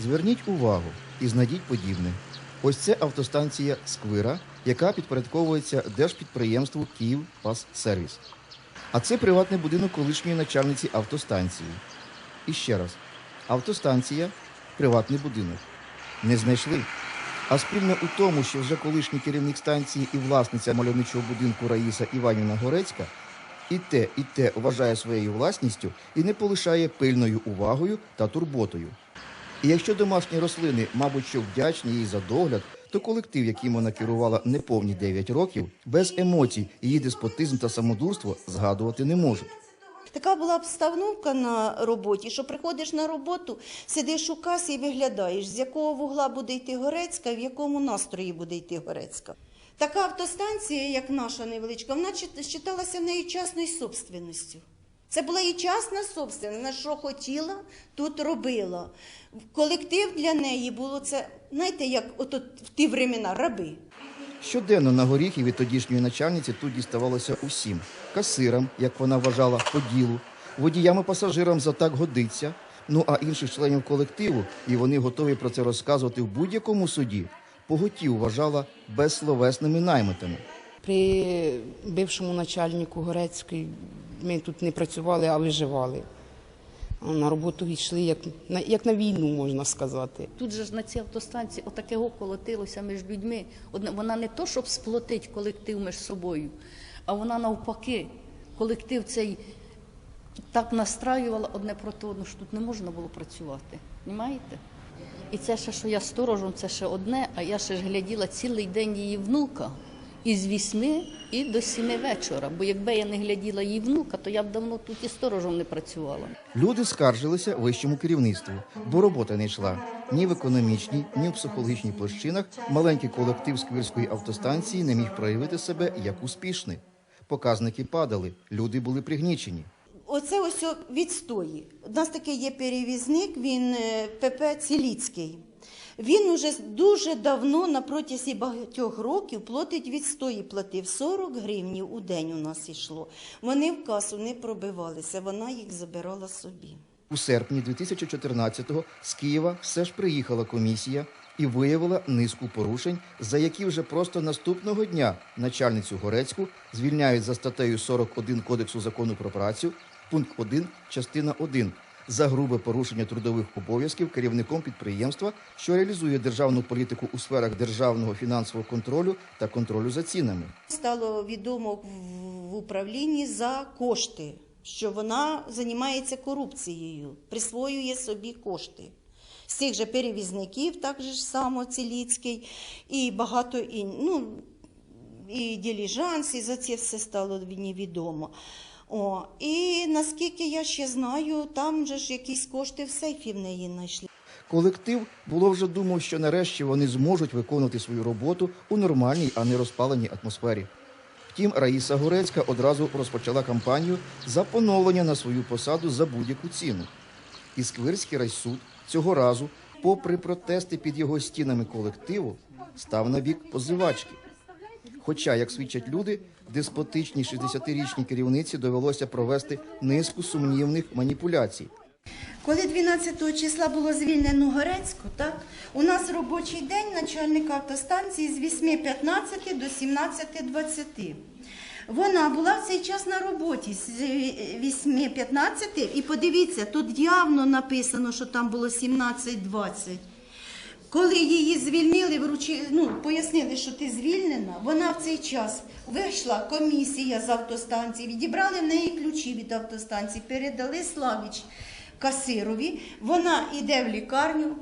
Зверніть увагу і знайдіть подібне. Ось це автостанція Сквира, яка підпорядковується держпідприємству «Київпассервіс». А це приватний будинок колишньої начальниці автостанції. І ще раз: автостанція приватний будинок. Не знайшли. А спільно у тому, що вже колишній керівник станції і власниця мальовничого будинку Раїса Іванівна Горецька і те, і те вважає своєю власністю і не полишає пильною увагою та турботою. І якщо домашні рослини, мабуть, що вдячні їй за догляд, то колектив, яким вона керувала неповні 9 років, без емоцій її деспотизм та самодурство згадувати не можуть. Така була обстановка на роботі, що приходиш на роботу, сидиш у касі і виглядаєш, з якого вугла буде йти Горецька, в якому настрої буде йти Горецька. Така автостанція, як наша невеличка, вона чит- вважалася нею частною собственністю. Це була і частна собственність, вона що хотіла, тут робила. Колектив для неї було це, знаєте, як от в ті времена раби. Щоденно на горіхи від тодішньої начальниці тут діставалося усім: касирам, як вона вважала, по ділу, водіям і пасажирам за так годиться. Ну а інших членів колективу, і вони готові про це розказувати в будь-якому суді, поготів вважала безсловесними наймитами. При бившому начальнику Горецької ми тут не працювали, а виживали. На роботу йшли як на, як на війну, можна сказати. Тут же ж на цій автостанції отаке го колотилося між людьми. Одна- Вона не то, щоб сплотить колектив між собою, а вона навпаки, колектив цей так настраювала одне проти одного, що тут не можна було працювати. Понімаєте? І це ще, що я сторожем, це ще одне, а я ще ж гляділа цілий день її внука. Із вісьми і до сіми вечора. Бо якби я не гляділа її внука, то я б давно тут і сторожем не працювала. Люди скаржилися вищому керівництву, бо робота не йшла ні в економічній, ні в психологічній площинах. Маленький колектив Сквирської автостанції не міг проявити себе як успішний. Показники падали, люди були пригнічені. Оце ось відстої. У нас такий є перевізник, він е, ПП Ціліцький. Він уже дуже давно, на протязі багатьох років, платить відстої, платив 40 гривнів у день у нас йшло. Вони в касу не пробивалися, вона їх забирала собі. У серпні 2014-го з Києва все ж приїхала комісія і виявила низку порушень, за які вже просто наступного дня начальницю Горецьку звільняють за статтею 41 Кодексу закону про працю, пункт 1, частина 1, за грубе порушення трудових обов'язків керівником підприємства, що реалізує державну політику у сферах державного фінансового контролю та контролю за цінами. Стало відомо в- управлінні за кошти, що вона займається корупцією, присвоює собі кошти. З цих же перевізників, так же само Ціліцький, і багато і, ну, і діліжанс, і за це все стало мені відомо. О, і наскільки я ще знаю, там же ж якісь кошти в сейфі в неї знайшли. Колектив було вже думав, що нарешті вони зможуть виконувати свою роботу у нормальній, а не розпаленій атмосфері. Втім, Раїса Горецька одразу розпочала кампанію за поновлення на свою посаду за будь-яку ціну. І Сквирський райсуд цього разу, попри протести під його стінами колективу, став на бік позивачки. Хоча, як свідчать люди, деспотичній 60-річній керівниці довелося провести низку сумнівних маніпуляцій. Коли 12 числа було звільнено Горецьку, так, у нас робочий день начальника автостанції з 8.15 до 17.20. Вона була в цей час на роботі з 8.15 і подивіться, тут явно написано, що там було 17.20. Коли її звільнили, вручили, ну, пояснили, що ти звільнена, вона в цей час вийшла комісія з автостанції, відібрали в неї ключі від автостанції, передали Славіч касирові, вона йде в лікарню.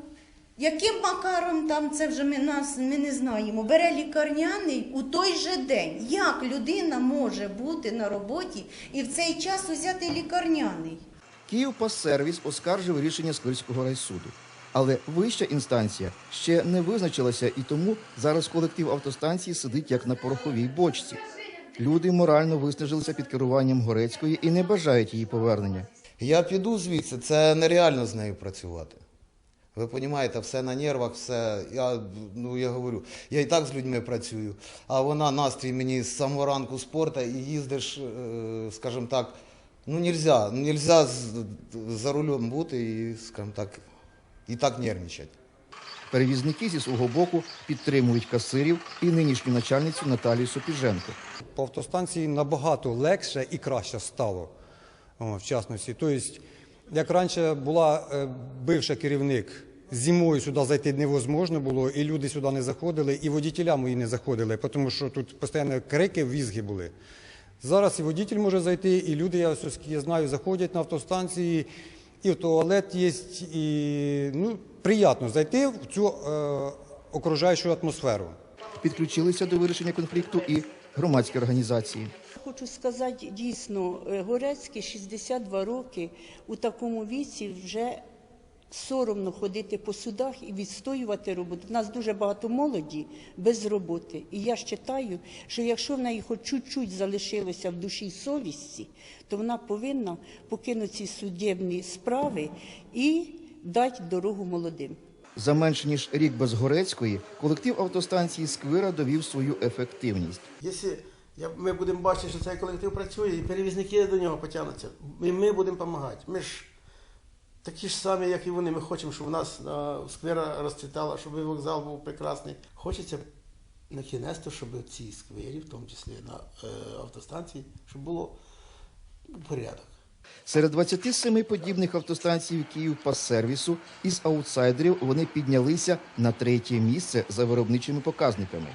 Яким макаром там це вже ми нас ми не знаємо. Бере лікарняний у той же день. Як людина може бути на роботі і в цей час взяти лікарняний? Київпассервіс оскаржив рішення Сквирського райсуду. Але вища інстанція ще не визначилася, і тому зараз колектив автостанції сидить як на пороховій бочці. Люди морально виснажилися під керуванням Горецької і не бажають її повернення. Я піду звідси, це нереально з нею працювати. Ви розумієте, все на нервах, все. Я, ну, я говорю, я і так з людьми працюю, а вона настрій мені з самого ранку спорту і їздиш, е, скажімо так, ну нельзя, нельзя за рулем бути і, скажімо так, і так нервничать. Перевізники зі свого боку підтримують касирів і нинішню начальницю Наталію Сопіженко. По автостанції набагато легше і краще стало. О, в частності. Тобто, як раніше була е, бивша керівник, зимою сюди зайти невозможно було, і люди сюди не заходили, і водітеля мої не заходили, тому що тут постійно крики, візги були. Зараз і водитель може зайти, і люди, я, я знаю, заходять на автостанції, і в туалет є, і ну, приємно зайти в цю е, окружаючу атмосферу. Підключилися до вирішення конфлікту і громадські організації. Хочу сказати, дійсно, е, Горецький 62 роки у такому віці вже соромно ходити по судах і відстоювати роботу. У нас дуже багато молоді без роботи. І я вважаю, що якщо в неї хоч чуть-чуть залишилося в душі совісті, то вона повинна покинути ці судебні справи і дати дорогу молодим. За менш ніж рік без Горецької колектив автостанції Сквира довів свою ефективність. Якщо ми будемо бачити, що цей колектив працює, і перевізники до нього потягнуться, і ми будемо допомагати. Ми ж такі ж самі, як і вони. Ми хочемо, щоб у нас а, сквера розцвітала, щоб вокзал був прекрасний. Хочеться на кінець, щоб в цій сквері, в тому числі на е, автостанції, щоб було порядок. Серед 27 подібних автостанцій Київ сервісу із аутсайдерів вони піднялися на третє місце за виробничими показниками.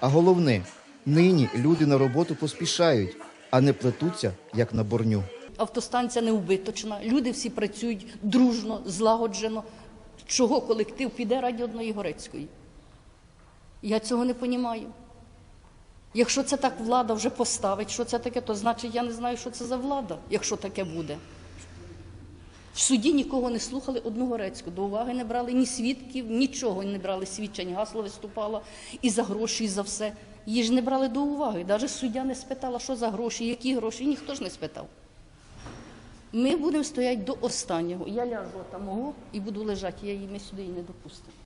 А головне, нині люди на роботу поспішають, а не плетуться, як на борню. Автостанція не убиточна, люди всі працюють дружно, злагоджено. Чого колектив піде раді одної Горецької? Я цього не розумію. Якщо це так влада вже поставить, що це таке, то значить я не знаю, що це за влада, якщо таке буде. В суді нікого не слухали одну Горецьку, до уваги не брали ні свідків, нічого не брали свідчень. Гасло виступала і за гроші, і за все. Її ж не брали до уваги. Навіть суддя не спитала, що за гроші, які гроші, ніхто ж не спитав. Ми будемо стояти до останнього. Я ляжу там і буду лежати, я її ми сюди і не допустимо.